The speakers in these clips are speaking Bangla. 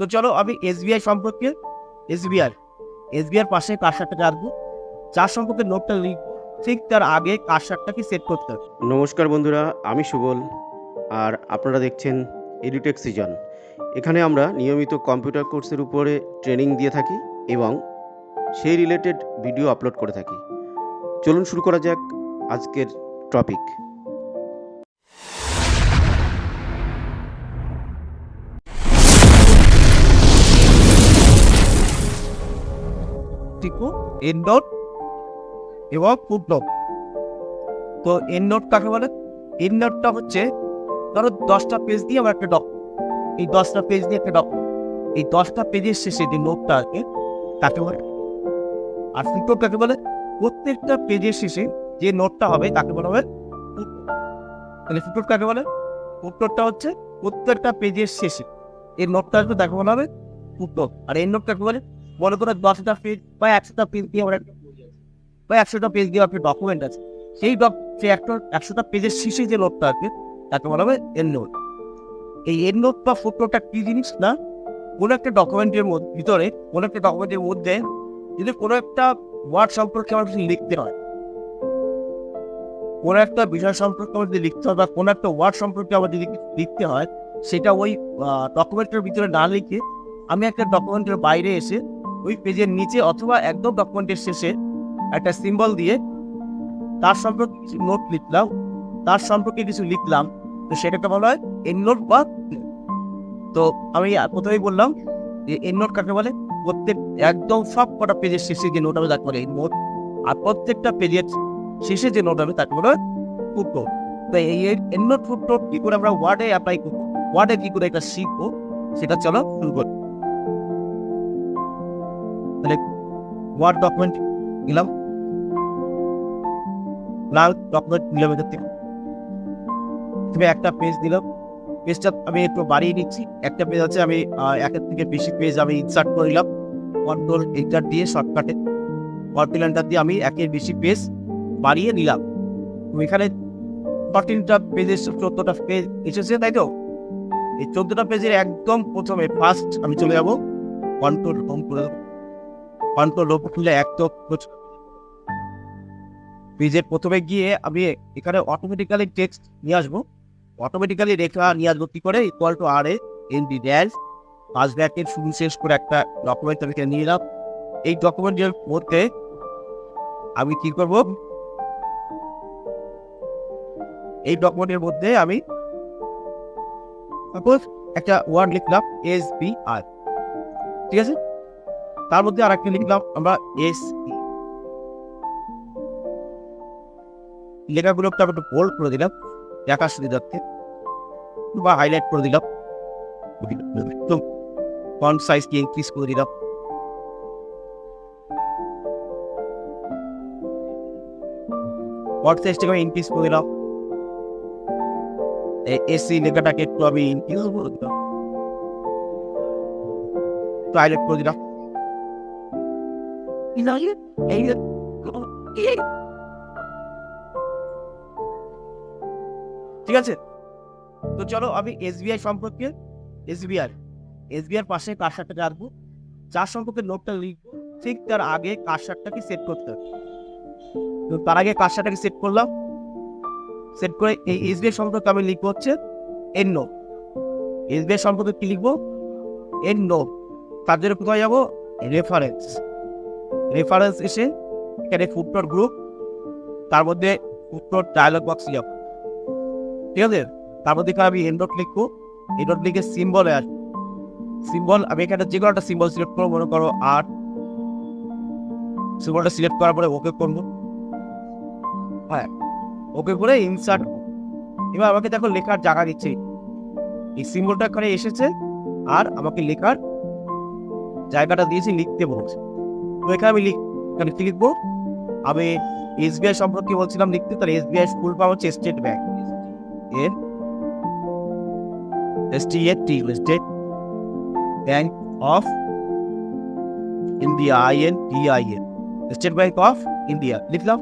তো চলো আমি এসবিআই সম্পর্কে এসবিআই এসবিআর পাশে কারসারটা রাখব যার সম্পর্কে নোটটা লিখব। ঠিক তার আগে কারসারটাকে সেট করতে হবে? নমস্কার বন্ধুরা, আমি সুবল, আর আপনারা দেখছেন এডুটেক সিজন এখানে আমরা নিয়মিত কম্পিউটার কোর্সের উপরে ট্রেনিং দিয়ে থাকি এবং সেই রিলেটেড ভিডিও আপলোড করে থাকি। চলুন শুরু করা যাক আজকের টপিক নোট এবং ফুট নোট তো এন্ড নোট কাকে বলে? এন্ড নোটটা হচ্ছে, ধরো দশটা পেজ দিয়ে আমার একটা ডক এই দশটা পেজ দিয়ে একটা ডক এই দশটা পেজের শেষে যে নোটটা আছে, তাকে বলে আর ফুট নোট কাকে বলে? প্রত্যেকটা পেজের শেষে যে নোটটা হবে, তাকে বলা হবে তাহলে ফুট নোট কাকে বলে? ফুট নোটটা হচ্ছে প্রত্যেকটা পেজের শেষে। এই নোটটা আসবে, তাকে বলা হবে ফুট নোট আর এই নোট কাকে বলে? মনে করো দশটা পেজ বা একশোটা পেজ দিয়ে আমার একটা বা একশোটা পেজ দিয়ে একটা ডকুমেন্ট আছে। সেই ডক সেই একটা, একশোটা পেজের শেষে যে নোটটা আছে, তাকে বলা হবে এন নোট এই এন নোট বা ফুটনোটটা কি জিনিস না? কোনো একটা ডকুমেন্টের মধ্যে, ভিতরে কোনো একটা ডকুমেন্টের মধ্যে যদি কোনো একটা ওয়ার্ড সম্পর্কে আমার কিছু লিখতে হয়, কোনো একটা বিষয় সম্পর্কে আমার যদি লিখতে হয় বা কোনো একটা ওয়ার্ড সম্পর্কে আমার যদি লিখতে হয়, সেটা ওই ডকুমেন্টের ভিতরে না লিখে আমি একটা ডকুমেন্টের বাইরে এসে ওই পেজের নিচে অথবা একদম ডকুমেন্টের শেষে একটা সিম্বল দিয়ে তার সম্পর্কে কিছু নোট লিখলাম, তার সম্পর্কে কিছু লিখলাম, তো সেটাকে বলা হয় এন নোট বা তো আমি প্রথমেই বললাম যে এন নোট কাকে বলে? প্রত্যেক, একদম সব কটা পেজের শেষে যে নোট হবে তাকে বলে নোট আর প্রত্যেকটা পেজের শেষে যে নোট হবে তাকে বলে হয় ফুট তো এই এন নোট ফুট নোট কি করে আমরা ওয়ার্ডে অ্যাপ্লাই করব? ওয়ার্ডে কি করে এটা শিখব সেটা চলো শুরু করি ওয়ার্ড ডকুমেন্ট নিলাম। লাল ডকুমেন্ট নিলাম এদের থেকে। তুমি একটা পেজ দিলাম পেজটা আমি একটু বাড়িয়ে নিচ্ছি। একটা পেজ আছে, আমি একের থেকে বেশি পেজ আমি ইনসার্ট করে নিলাম। কন্ট্রোল এন্টার দিয়ে শর্টকাটে কন্ট্রোল এন্টার দিয়ে আমি একের বেশি পেজ বাড়িয়ে নিলাম। তো এখানে ফর্টিনটা পেজের চোদ্দটা পেজ এসেছে, তাই তো? এই চোদ্দটা পেজের একদম প্রথমে ফার্স্ট আমি চলে যাব। কন্ট্রোল হোম করে কন্ট্রোল লোপ খুলে একদম পেজের প্রথমে গিয়ে আমি এখানে অটোমেটিক্যালি টেক্সট নিয়ে আসব। অটোমেটিক্যালি রেখা নিয়ে আসব কি করে? Equal to R A N D dash পাঁচ ব্যাকের শুরু শেষ করে একটা ডকুমেন্ট আমি নিয়ে এলাম। এই ডকুমেন্টের মধ্যে আমি কি করব? এই ডকুমেন্টের মধ্যে আমি সাপোজ একটা ওয়ার্ড লিখলাম এস বি আর ঠিক আছে? তার মধ্যে আর একটা লিখলাম আমরা এস লেখাগুলোকে আমি একটু বোল্ড করে দিলাম দেখার সুবিধার্থে বা হাইলাইট করে দিলাম। একদম ফন্ট সাইজকে ইনক্রিজ করে দিলাম। ফন্ট সাইজটাকে আমি ইনক্রিজ করে দিলাম। এসি লেখাটাকে একটু আমি ইনক্রিজ করে দিলাম। একটু হাইলাইট করে দিলাম। এই ঠিক আছে? তো চলো আমি এসবিআই সম্পর্কে এসবিআই এসবিআই পাশে কারসারটা রাখব যার সম্পর্কে নোটটা লিখব, ঠিক তার আগে কারসারটাকে সেট করতে হবে। তো তার আগে কারসারটাকে সেট করলাম? সেট করে এই এসবিআই সম্পর্কে আমি লিখব হচ্ছে এন নো এসবিআই সম্পর্কে কি লিখব? এন নো তার জন্য কোথায় যাব? রেফারেন্স রেফারেন্স এসে এখানে ফুটনোট গ্রুপ তার মধ্যে ফুটনোট ডায়লগ বক্স যাব ঠিক আছে? তার মধ্যে আমি এন্ডট লিখব। এন্ডট লিখে সিম্বলে আসব। সিম্বল আমি এখানে যে কোনো একটা সিম্বল সিলেক্ট করব, মনে করো আর সিম্বলটা সিলেক্ট করার পরে ওকে করব। হ্যাঁ ওকে করে ইনসার্ট এবার আমাকে দেখো লেখার জায়গা দিচ্ছে। এই সিম্বলটা এখানে এসেছে, আর আমাকে লেখার জায়গাটা দিয়েছি লিখতে বলছে। তো এখানে আমি লিখ লিখব? আমি এসবিআই সম্পর্কে বলছিলাম লিখতে, তাহলে এসবিআই ফুল পাওয়া হচ্ছে স্টেট ব্যাংক এর STAT listed Bank of India IN DIN state bank of India লিখলাম।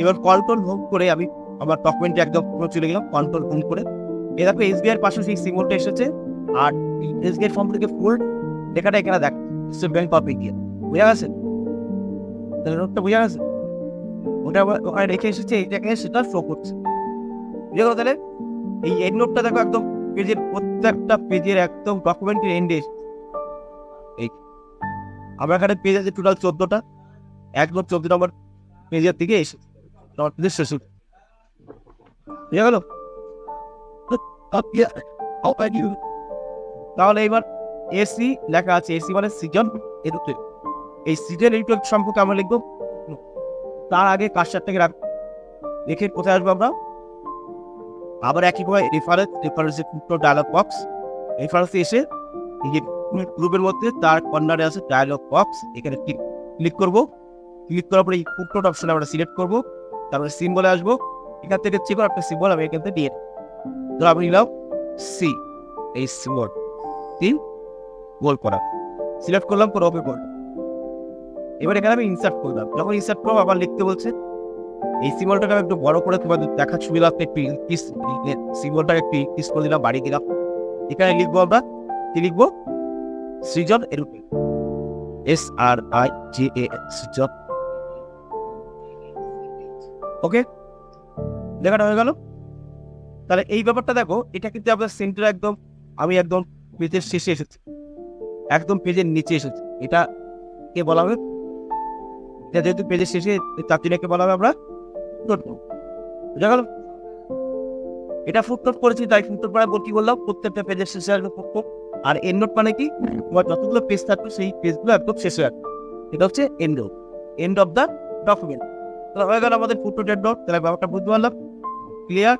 এবার কন্ট্রোল হোম করে আমি আমার ডকুমেন্টে একদম চলে গেলাম কন্ট্রোল হোম করে। এ দেখো এসবিআই পাশে সেই সিম্বলটা এসেছে। আর এসগেট ফর্ম থেকে ফুল লেখাটা এখানে দেখ স্টেট ব্যাংক অফ ইন্ডিয়া বুঝা গেছে নোটটা বুঝা গেছে ওটা ওখানে রেখে এসেছে এইটাকে সেটা শো করছে বুঝা গেল তাহলে এই এন্ড নোটটা দেখো একদম পেজের প্রত্যেকটা পেজের একদম ডকুমেন্টের এন্ডে এই আমার এখানে পেজ আছে টোটাল চোদ্দটা। একদম চোদ্দ নম্বর পেজের দিকে এসে তোমার পেজের শেষ। বুঝা গেল? তাহলে এবার এসি লেখা আছে এসি মানে সিজন, এডুকেট। এই সিজন এডুকেট সম্পর্কে আমরা লিখব তার আগে কাজটাকে রাখ দেখে কোথায় আসব আমরা? আবার একইভাবে রেফারেন্স রেফারেন্সের দুটো ডায়লগ বক্স রেফারেন্সে এসে এই গ্রুপের মধ্যে তার কর্নারে আছে ডায়লগ বক্স এখানে ক্লিক করব। ক্লিক করার পরে এই ফুটনোট অপশন আমরা সিলেক্ট করব। তারপরে সিম্বলে আসব। এখান থেকে কোনো একটা সিম্বল আমি এখান থেকে দিয়ে। ধরো আমি নিলাম সি এই সিম্বল তিন। গোল করা। সিলেক্ট করলাম করে ওপে করলাম এবার এখানে আমি ইনসার্ট করলাম যখন ইনসার্ট করব, আবার লিখতে বলছে, এই সিম্বলটাকে আমি একটু বড় করে তোমাদের দেখার সুবিধার্থে একটু ইনক্রিজ সিম্বলটাকে একটু ইনক্রিজ করে দিলাম, বাড়িয়ে দিলাম। এখানে লিখব আমরা, কি লিখব? Srijan এরুপে। S R I J A Srijan. Okay লেখাটা হয়ে গেল। তাহলে এই ব্যাপারটা দেখো, এটা কিন্তু আপনার সেন্টার একদম, আমি একদম পেজের শেষে এসেছি। একদম পেজের নিচে এসেছি। এটা কে বলা হবে যেহেতু পেজের শেষে তার জন্য কে বলা হবে আমরা ফুটনোট বুঝা গেল? এটা ফুটনোট করেছি, তাই ফুটনোট মানে বল কি বললাম? প্রত্যেকটা পেজের শেষে আসবে ফুটনোট। আর এন্ড নোট মানে কি? তোমার যতগুলো পেজ থাকবে, সেই পেজগুলো একদম শেষে আসবে। এটা হচ্ছে end note end of the document তাহলে হয়ে গেল আমাদের ফুটনোটের নোট তাহলে ব্যাপারটা বুঝতে পারলাম। ক্লিয়ার